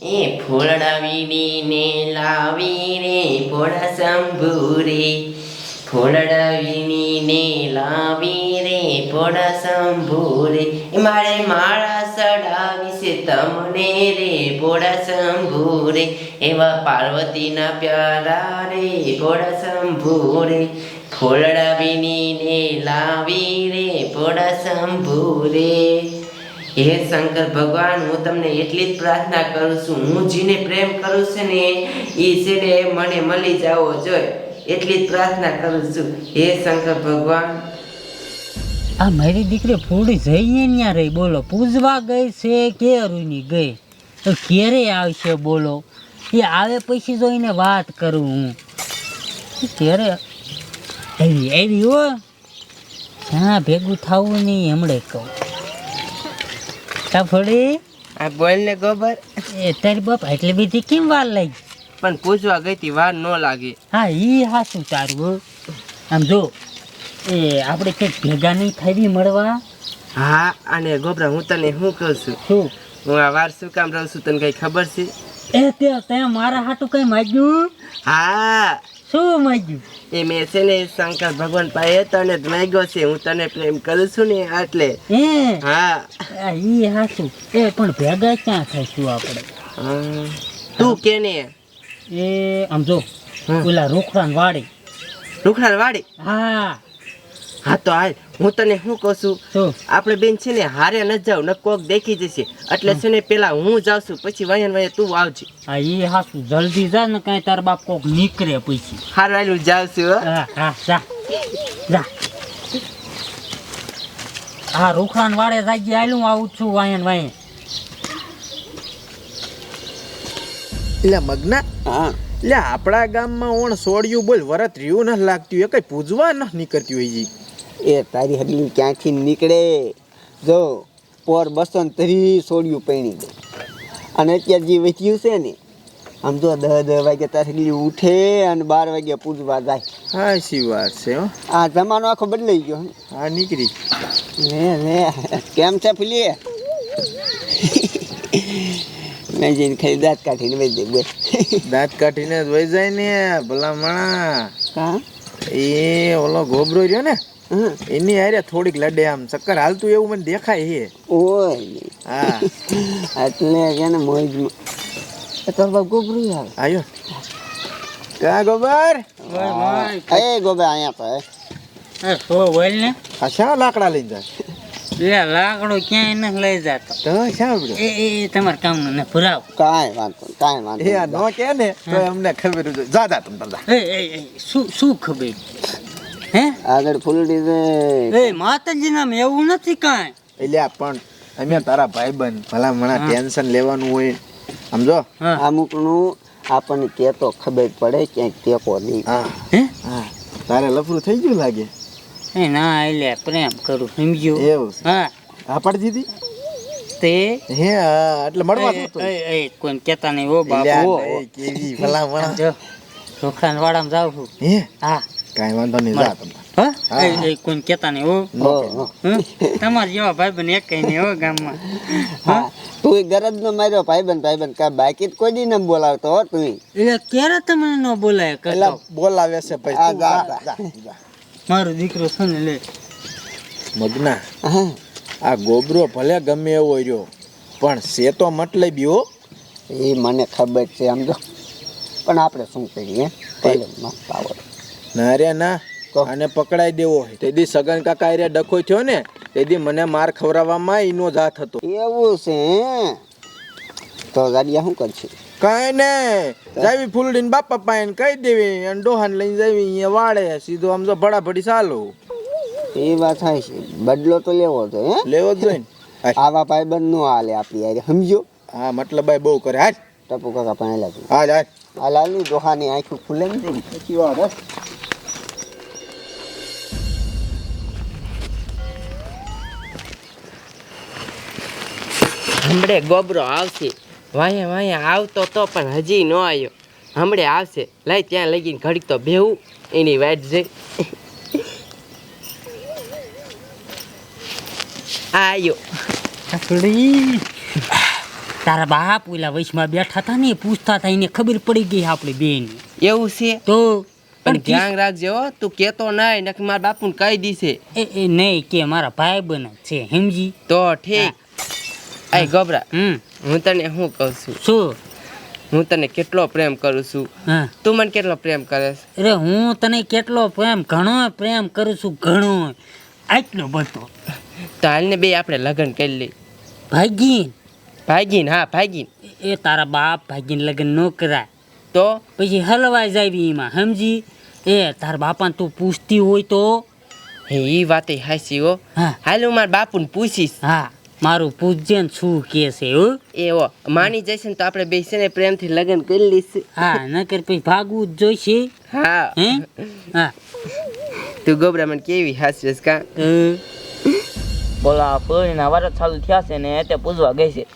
એ ફૂલડાવીને લાવી રે ફોડા શંભુ રે ને લાવી રે ફોડા શંભુ રે મારે માળા સડાવી છે તમને રે ફોડા શંભુ એવા પાર્વતીના પ્યારા રે ફોડા શંભુ રે ને લાવી રે ફોડા શંભુ રે હે શંકર ભગવાન, હું તમને એટલી જ પ્રાર્થના કરું છું. હું જેને પ્રેમ કરું છું ને એ છેડે મને મળી જાવો જોઈએ એટલી જ પ્રાર્થના કરું છું. હે શંકર ભગવાન. આ મારી દીકરી ફૂડી જઈએ ત્યાં રહી. બોલો, પૂજવા ગઈ છે કે રૂની ગઈ? તો ક્યારે આવશે, બોલો. એ આવે પછી જોઈને વાત કરું હું. ક્યારે આવી આવી હો. હા ભેગું થવું નહીં હમણાં કહું. ફળી? આ બોલ ને ગોબર. એ તારી બાપ એટલી બધી કેમ વાર લાગી? પણ પૂછવા ગઈ તી વાર ન લાગે. હા ઈ હાસું તારું આમ જો એ આપણે કંઈક ભેગા નહીં થઈ મળવા? હા અને ગોબરા હું તને શું કહું છું? શું? હું આ વાર શું કામ રહું છું તને કઈ ખબર છે? એ તે તે મારા હાટું કઈ માગ્યું? હા. શું માગ્યું? એ મેં છે ને શંકર ભગવાન પાસે તને જ માગ્યો છે હું તને પ્રેમ કરું છું ને એટલે. એ હા. ઈ હાસું. એ પણ ભેગા ક્યાં થઈશું આપણે? હા. તું કે ને? એ આમ જો. ઓલા રૂખડાન વાડી. રૂખડાર વાડી? હા. હા તો હાલ હું તને શું કહું છું? આપણે બેન છે ને હારે ન જાવ ન કોક દેખી જશે. એટલે છે ને પેલા હું જાઉં છું પછી વાયન વાયન તું આવજે. હા એ હાસું. જલ્દી જા ને કાંઈ તાર બાપ કોક નીકળે પછી. હાર વાયલું જાઉં છું હા. હા જા. જા. હા વાડે જાગી આલું આવું છું વાયન વાયન. એટલે મગના. હા. એટલે આપણા ગામમાં ઓણ સોડિયું બોલ વરત રહ્યું ન લાગતું એ કઈ પૂજવા ન નીકળતી હોય એ તારી હડલી ક્યાંથી નીકળે? જો પોર બસો ને ત્રીસ સોડિયું પૈણી દે. અને અત્યારે જે વેચ્યું છે ને આમ જો દહ દહ વાગે તારી હડલી ઉઠે અને બાર વાગે પૂજવા જાય. હા શી વાત છે હો. આ જમાનો આખો બદલાઈ ગયો હા. નીકળી. લે લે. કેમ છે ફૂલી મેં જઈને ખાલી દાંત કાઢીને વહી દે બોલ. દાંત કાઢીને જ વહી જાય ને ભલા માણા. હા? એ ઓલો ગોબરો રહ્યો ને એની હારે થોડીક લડે આમ. ચક્કર હાલતું એવું મને દેખાય છે ઓય. હા. એટલે એને મોજમાં. એ તાર બાપ ગોબરું આવે. આયો. કા ગોબર? એ ગોબર અહીંયા તો હે એ સો બોલ ને? આ શા લાકડા લઈ જાય? લે લાકડો ક્યાંય ન લઈ જાતો. તો શા એ એ એ તમારા ને ભરાવ. કાંઈ વાંધો નહીં, કાંઈ વાંધો એ નો કે ને તો અમને ખબર જ જા જા તમ તમ એ એ એ શું શું ખબર? હે? આગળ ફૂલડી દે એ માતાજી નામ એવું નથી કાંઈ. એટલે પણ અમે તારા ભાઈબંધ ભલા મણા ટેન્શન લેવાનું હોય. સમજો? અમુકનું આપણને કેતો ખબર પડે ક્યાંક ટેકો નહીં. હા. હે? તારે લફરું થઈ ગયું લાગે? એ ના એટલે પ્રેમ કરું સમજ્યું? એવું હા. હા પડી દીધી? તે? હે એટલે મળવા જતો. એ, એ, કોઈને કહેતા નહીં ઓ બાપુ કેવી ભલા મણા જો સુખાન વાડામાં જાઉં છું. હે? હા. કાંઈ વાંધો નહીં જા તમે. હા? હા, એ, એ કહેતા નહીં હો? તમારા જેવા ભાઈ બન એક કઈ નહીં હો ગામમાં. હા. તું ગરજ નો માર્યો ભાઈબંધ ભાઈબંધ કા બાકી તો કોઈ દી ન બોલાવતો હો તું. એટલે ક્યારે તમને ન બોલાય એટલે બોલાવે છે ભાઈ. મારો દીકરો છે ને લે. મગના આ ગોબરો ભલે ગમે એવો રહ્યો પણ છે તો મતલબ હો. એ મને ખબર છે સમજો પણ આપણે શું કરીએ? ભલે મસ્ત આવડે. ના રે ના? આને પકડાઈ દેવો. તે દી સગન કાકા રે ડખો થયો ને તે દી મને માર ખવડાવવામાં એનો જ હાથ હતો. એવું છે? તો ગાડિયા શું કરશે? કાંઈ ને જાવી ફૂલડીને બાપા પાઈને કહી દેવી અને ડોહાને લઈને જાવી અહીંયા વાળે સીધો આમ તો ભડાભડી ચાલો. એ વાત થાય છે. બદલો તો લેવો તો હે? લેવો જ જોઈએ. આવા ભાઈબંધ નો હાલે આપી યાર સમજો? હા મતલબ ભાઈ બહુ કરે. હાલ. ટપુ કાકા પહેલા લાગ્યું હા હાલ. આ લાલની ડોહાની આંખું ખુલે ને તેની હમણે ગોબરો આવશે. વાંહે વાંહે આવતો તો પણ હજી ન આવ્યો. હમણે આવશે. લઈ ત્યાં લગીને ઘડીક તો બેહું. એની વાટ જઈ. આવ્યો તારા બાપ ઓલા વૈશમાં બેઠા હતા ને પૂછતા હતા એને ખબર પડી ગઈ આપણી બેન એવું છે? તો પણ ધ્યાન રાખજે હો તું કેતો નહીં નક મારા બાપુને કહી દીશે. એ એ નહીં કે મારા ભાઈ બન છે હેમજી. તો ઠીક. આય ગભરા. હમ. હું તને શું કહું છું? શું? હું તને કેટલો પ્રેમ કરું છું? હા. તું મને કેટલો પ્રેમ કરે છે? અરે હું તને કેટલો પ્રેમ ઘણો પ્રેમ કરું છું ઘણો. આટલો બધો. તો હાલને બે આપણે લગ્ન કરી લઈ ભાગીન. ભાગીન હા ભાગીન. એ તારા બાપ ભાગીને લગ્ન ન કરાય. તો? પછી હલવાઈ જાવી એમાં સમજી એ તારા બાપાને તું પૂછતી હોય તો? એ વાતે હાસી હા. હાલ હું મારા બાપુને પૂછીશ. હા. મારું પૂજ્ય ને શું કે છે હો? એવો. માની જશે ને તો આપણે બે છે ને પ્રેમથી લગ્ન કરી લઈશું. હા નકર પછી ભાગવું જ જોઈશે? હા. હે? હા. તું ગોબરા મને કેવી હાસ્યસ કા? બોલા કોઈના વરસ ચાલુ થયા છે ને તે પૂજવા ગઈ છે.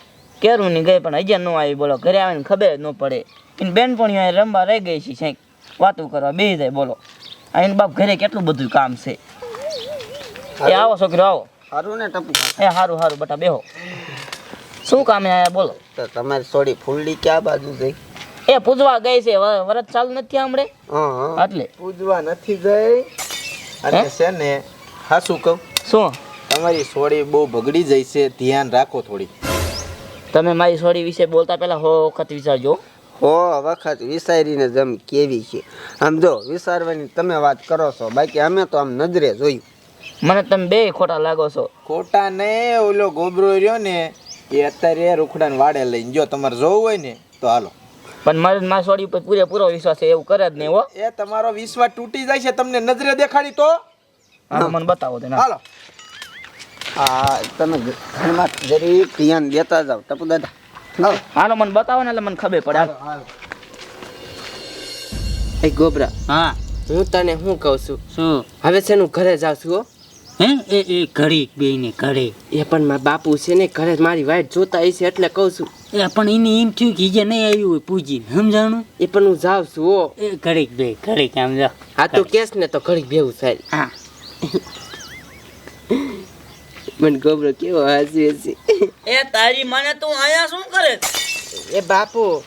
કેરું ની ગઈ પણ હજી ન આવી બોલો. ઘરે આવીને ખબર જ ન પડે. એની બેનપણીઓ રમવા રહી ગઈ છે સાંક વાતું કરવા બે જાય બોલો. આ એની બાપ ઘરે કેટલું બધું કામ છે. એ આવો છોકરો આવો. સારું ને ટપુ એ સારું સારું બટા બેહો. શું કામે આયા બોલો? તો તમારી સોડી ફૂલડી ક્યાં બાજુ જઈ એ પૂજવા ગઈ છે વરત ચાલુ નથી હમણે? એટલે. પૂજવા નથી ગઈ. અને? છે ને હા શું કહું? શું? તમારી સોડી બહુ બગડી જાય છે ધ્યાન રાખો થોડી. તમે મારી સોડી વિશે બોલતા પહેલા હો વખત વિચારજો. હો વખત વિસારીને જમ કેવી છે. આમ જો વિસારવાની તમે વાત કરો છો બાકી અમે તો આમ નજરે જોયું. મને તમે બે ખોટા લાગો છો. ખોટા ને ઓલો ગોબરો રહ્યો ને એ અત્યારે રૂખડાને વાડે લઈને જો તમારે જોવું હોય ને તો હાલો. પણ મારે સોરી ઉપર પૂરેપૂરો વિશ્વાસ છે એવું કરે જ નહીં હો. એ તમારો વિશ્વાસ તૂટી જાય છે તમને નજરે દેખાડી તો. હા મને બતાવો તો હાલો. આ તમે ઘરમાં જરી ધ્યાન દેતા જાવ ટપુ દાદા. હાલો. મને બતાવો ને એટલે મને ખબર પડે. હાલો. એ ગોબરા. હા હું તને શું કહું છું? શું? હવે છે ને હું ઘરે જાઉં છું હો? એ એ ઘડી બેને ઘડી. એ પણ મારા બાપુ છે ને ઘરે મારી વાઈટ જોતા હશે એટલે કહું છું. એ પણ એને એમ થયું કે જે નહીં આવ્યું હોય પૂજીને સમજાણું? એ પણ હું જાઉં છું ઓ એ ઘડીક બે ઘડીક આમ જા હા તો કેસ ને તો ઘડી બેવું થાય. હા. મને ગોબરો કેવો હાસી હસી એ તારી મને તું અહીંયા શું કરે? એ બાપુ.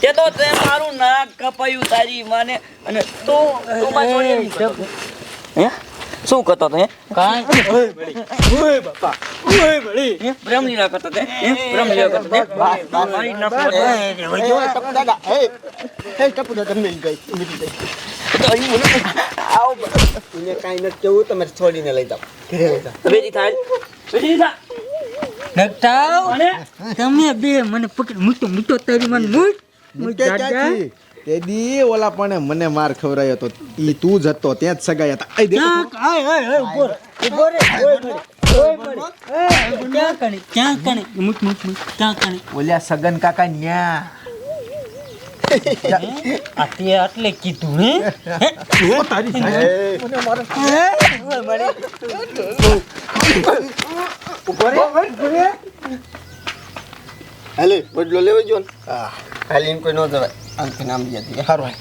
તે તો તે મારું નાક કપાયું તારી માને અને તું તું મારી છોડી હે? શું કરતો તો કાંઈ હે? પ્રેમ લીલા કરતો તે પ્રેમ લીલા કરતો તે મારી નાક ટપુ દાદા હે હે ટપુ દાદા મિલ ગઈ મિલ ગઈ આવો એને કાંઈ નથી કેવું તમે છોડીને લઈ થાય થા નકટાવ તમે બે મને પકડ મૂટો મૂટો તારી મને મૂટ મૂટ દાદા તે દી ઓલા પણ મને માર ખવરાયો તો. ઈ તું જ હતો ત્યાં જ સગાયા હતા. આય દેખો. આય આય આય ઊભો ઊભો રે ઓય મળી ઓય ક્યાં કણે? ક્યાં કણે? મૂટ મૂટ મૂટ ક્યાં કણે? ઓલ્યા સગન કાકા ન્યા. આટલે કીધું હે? તારી હાલે બદલો લેવો જો ને. એમ કોઈ ન જવાય. આમથી નામ જતી હારું